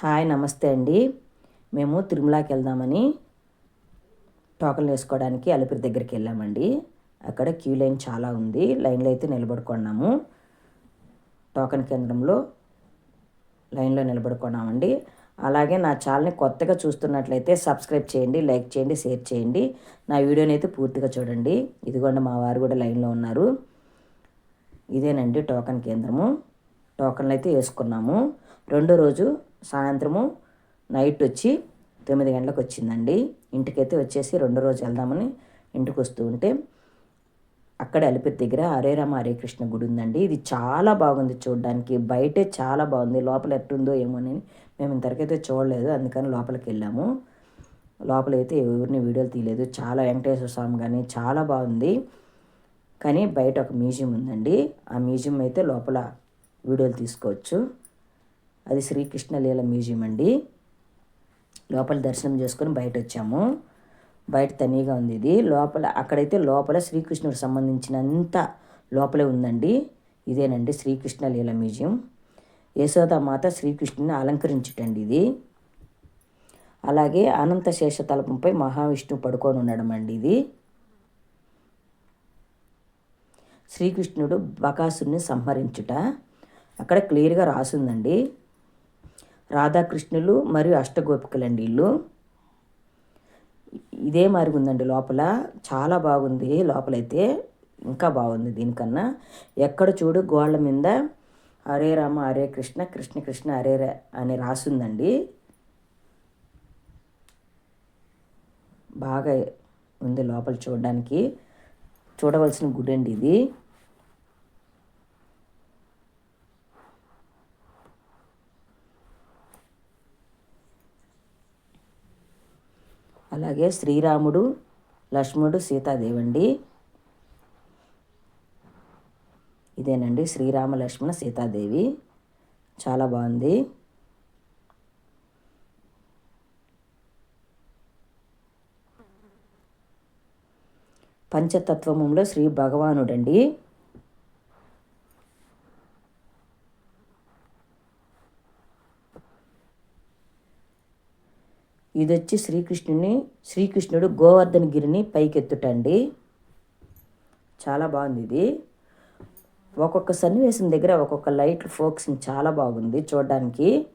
Hi నమస్తే అండి. మేము తిరుమలకి వెళ్దామని టోకన్లు వేసుకోవడానికి అలిపిరి దగ్గరికి వెళ్ళామండి. అక్కడ క్యూ లైన్ చాలా ఉంది. లైన్లో అయితే నిలబడుకున్నాము. టోకన్ కేంద్రంలో లైన్లో నిలబడుకున్నామండి. అలాగే నా ఛానల్ని కొత్తగా చూస్తున్నట్లయితే సబ్స్క్రైబ్ చేయండి లైక్ చేయండి షేర్ చేయండి. నా వీడియోని అయితే పూర్తిగా చూడండి. ఇదిగోండి మా వారు కూడా లైన్లో ఉన్నారు. ఇదేనండి టోకన్ కేంద్రము. టోకన్లు అయితే వేసుకున్నాము. రెండో రోజు సాయంత్రము నైట్ వచ్చి తొమ్మిది గంటలకు వచ్చిందండి ఇంటికైతే వచ్చేసి రెండో రోజు వెళ్దామని ఇంటికి వస్తూ ఉంటే అక్కడ అలిపిరి దగ్గర హరే రామ హరే కృష్ణ గుడి ఉందండి. ఇది చాలా బాగుంది చూడడానికి. బయటే చాలా బాగుంది. లోపల ఎట్టుందో ఏమోనని మేము ఇంతవరకైతే చూడలేదు. అందుకని లోపలికి వెళ్ళాము. లోపలైతే ఎవరిని వీడియోలు తీయలేదు. చాలా వెంకటేశ్వర స్వామి కానీ చాలా బాగుంది. కానీ బయట ఒక మ్యూజియం ఉందండి. ఆ మ్యూజియం అయితే లోపల వీడియోలు తీసుకోవచ్చు. అది శ్రీకృష్ణ లీల మ్యూజియం అండి. లోపల దర్శనం చేసుకొని బయట వచ్చాము బయట తనీగా ఉంది ఇది. లోపల అక్కడైతే లోపల శ్రీకృష్ణుడికి సంబంధించినంత లోపలే ఉందండి. ఇదేనండి శ్రీకృష్ణ లీల మ్యూజియం. యశోదామాత శ్రీకృష్ణుని అలంకరించుటండి ఇది. అలాగే అనంత శేష తలపంపై మహావిష్ణువు పడుకొని ఉండడం అండి ఇది. శ్రీకృష్ణుడు బకాసుని సంహరించుట. అక్కడ క్లియర్గా రాసుందండి. రాధాకృష్ణులు మరియు అష్టగోపికలండి ఇల్లు. ఇదే మరి ఉందండి లోపల. చాలా బాగుంది లోపలైతే. ఇంకా బాగుంది దీనికన్నా. ఎక్కడ చూడు గోళ్ళ మీద హరే రామ హరే కృష్ణ కృష్ణ కృష్ణ హరే రా అని రాసిందండి. బాగా ఉంది లోపల చూడడానికి. చూడవలసిన గుడి అండి ఇది. అలాగే శ్రీరాముడు లక్ష్మణుడు సీతాదేవండి. ఇదేనండి శ్రీరామ లక్ష్మణ సీతాదేవి. చాలా బాగుంది. పంచతత్వములో శ్రీ భగవానుడండి. ఇది వచ్చి శ్రీకృష్ణుని శ్రీకృష్ణుడు గోవర్ధన గిరిని పైకెత్తుటండి. చాలా బాగుంది ఇది. ఒక్కొక్క సన్నివేశం దగ్గర ఒక్కొక్క లైట్ ఫోక్సింగ్ చాలా బాగుంది చూడడానికి.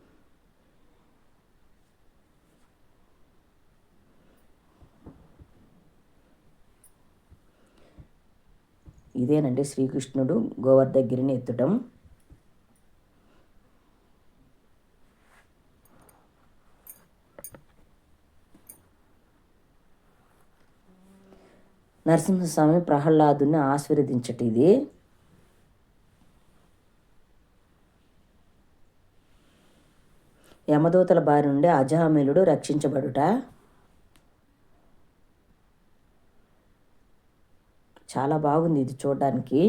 ఇదేనండి శ్రీకృష్ణుడు గోవర్ధగిరిని ఎత్తటం. నరసింహస్వామి ప్రహ్లాదుని ఆశీర్వదించట ఇది యమదూతల బారి నుండి అజామిలుడు రక్షించబడుట. చాలా బాగుంది ఇది చూడడానికి.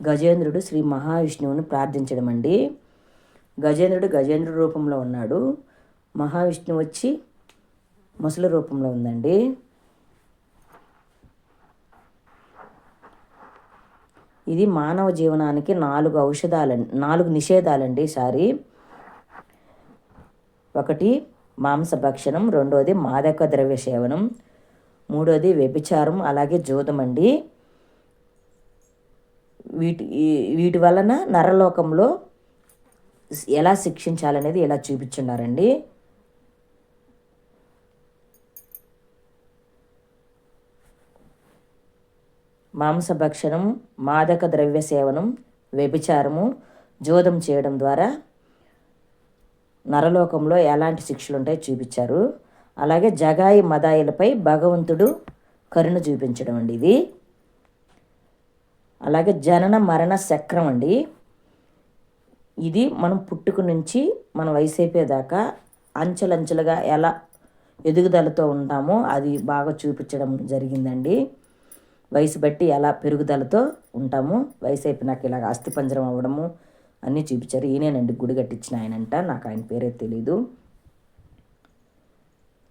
గజేంద్రుడు శ్రీ మహావిష్ణువుని ప్రార్థించడం అండి గజేంద్రుడు గజేంద్ర రూపంలో ఉన్నాడు. మహావిష్ణువు వచ్చి ముసలి రూపంలో ఉందండి. ఇది మానవ జీవనానికి నాలుగు ఔషధాలు నాలుగు నిషేధాలండి సారీ. ఒకటి మాంసభక్షణం రెండోది మాదక ద్రవ్య సేవనం మూడోది వ్యభిచారం అలాగే జూదం అండి. వీటి వీటి వలన నరలోకంలో ఎలా శిక్షించాలనేది ఎలా చూపించున్నారండి? మాంసభక్షణం మాదక ద్రవ్య సేవనం వ్యభిచారము జోదం చేయడం ద్వారా నరలోకంలో ఎలాంటి శిక్షలు ఉంటాయో చూపించారు. అలాగే జగాయి మదాయిలపై భగవంతుడు కరుణ చూపించడం అండి ఇది. అలాగే జనన మరణ చక్రం అండి. ఇది మనం పుట్టుక నుంచి మన వయసు అయిపోయేదాకా అంచెలంచెలుగా ఎలా ఎదుగుదలతో ఉంటామో అది బాగా చూపించడం జరిగిందండి. వయసు బట్టి ఎలా పెరుగుదలతో ఉంటాము. వయసు అయిపోయినాక ఇలాగ అస్థిపంజరం అవ్వడము అన్నీ చూపించారు. ఈయనేనండి గుడి కట్టించిన ఆయనంట. నాకు ఆయన పేరే తెలీదు.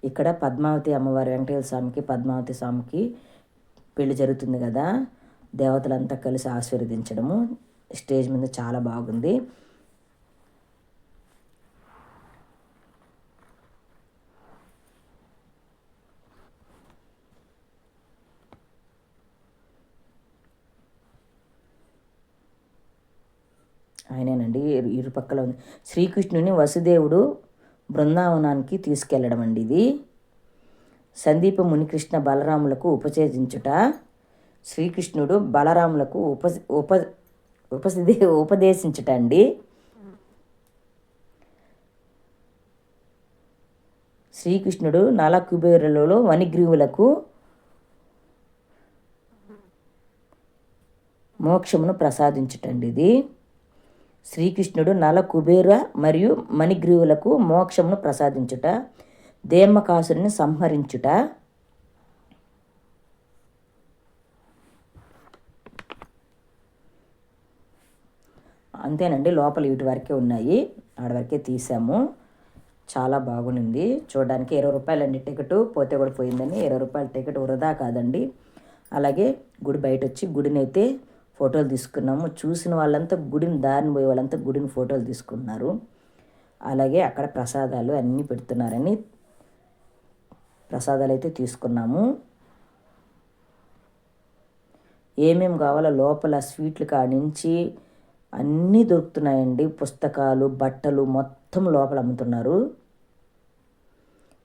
ఇక్కడ పద్మావతి అమ్మవారి వెంకటేశ్వర స్వామికి పద్మావతి స్వామికి పెళ్ళి జరుగుతుంది కదా. దేవతలంతా కలిసి ఆశీర్వదించడము. స్టేజ్ మీద చాలా బాగుంది. ఆయనేనండి ఇరుపక్కల ఉంది. శ్రీకృష్ణుని వసుదేవుడు బృందావనానికి తీసుకెళ్ళడం అండి ఇది. సందీప మునికృష్ణ బలరాములకు ఉపచేదించుట శ్రీకృష్ణుడు బలరాములకు ఉప ఉప ఉపసిదే ఉపదేశించుట అండి. శ్రీకృష్ణుడు నలకుబేరులలో వనిగ్రీవులకు మోక్షమును ప్రసాదించుటండి ఇది. శ్రీకృష్ణుడు నల కుబేర మరియు మణిగ్రీవులకు మోక్షమును ప్రసాదించుట దేమకాసుని సంహరించుట. అంతేనండి లోపల వీటి వరకే ఉన్నాయి. ఆడ వరకే తీసాము. చాలా బాగుంది చూడడానికి ఇరవై రూపాయలండి టికెట్. పోతే కూడా పోయిందని ఇరవై రూపాయల టికెట్ వృధా కాదండి. అలాగే గుడి బయట వచ్చి గుడినైతే ఫోటోలు తీసుకున్నాము. చూసిన వాళ్ళంతా గుడిని దారిని పోయే వాళ్ళంతా గుడిని ఫోటోలు తీసుకున్నారు. అలాగే అక్కడ ప్రసాదాలు అన్నీ పెడుతున్నారని ప్రసాదాలు అయితే తీసుకున్నాము. ఏమేమి కావాలో లోపల స్వీట్లు కానించి అన్నీ దొరుకుతున్నాయండి. పుస్తకాలు బట్టలు మొత్తం లోపల అమ్ముతున్నారు.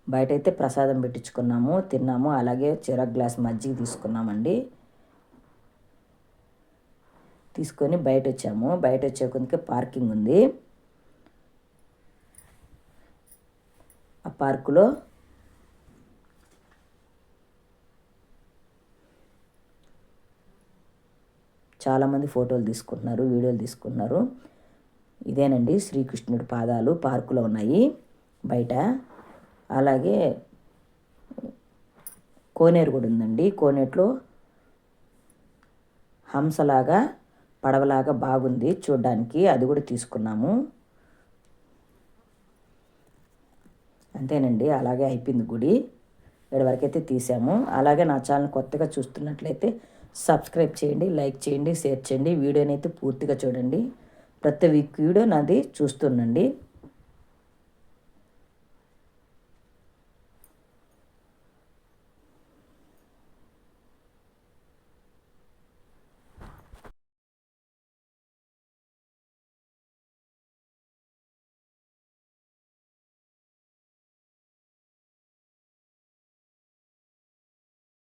బయట అయితే ప్రసాదం పెట్టించుకున్నాము తిన్నాము. అలాగే చిరక్ గ్లాస్ మజ్జిగ తీసుకున్నామండి. తీసుకొని బయట వచ్చాము బయట వచ్చే కొందుకే పార్కింగ్ ఉంది. ఆ పార్కులో చాలామంది ఫోటోలు తీసుకుంటున్నారు వీడియోలు తీసుకుంటున్నారు. ఇదేనండి శ్రీకృష్ణుడి పాదాలు పార్కులో ఉన్నాయి. బయట అలాగే కోనేరు కూడా ఉందండి. కోనేట్లో హంసలాగా పడవలాగా బాగుంది చూడ్డానికి అది కూడా తీసుకున్నాము. అంతేనండి అలాగే అయిపోయింది గుడి. ఇక్కడ వరకైతే తీసాము. అలాగే నా ఛానల్ కొత్తగా చూస్తున్నట్లయితే సబ్స్క్రైబ్ చేయండి లైక్ చేయండి షేర్ చేయండి. వీడియోని అయితే పూర్తిగా చూడండి. ప్రతి వీక్ వీడియో నాది చూస్తుండండి.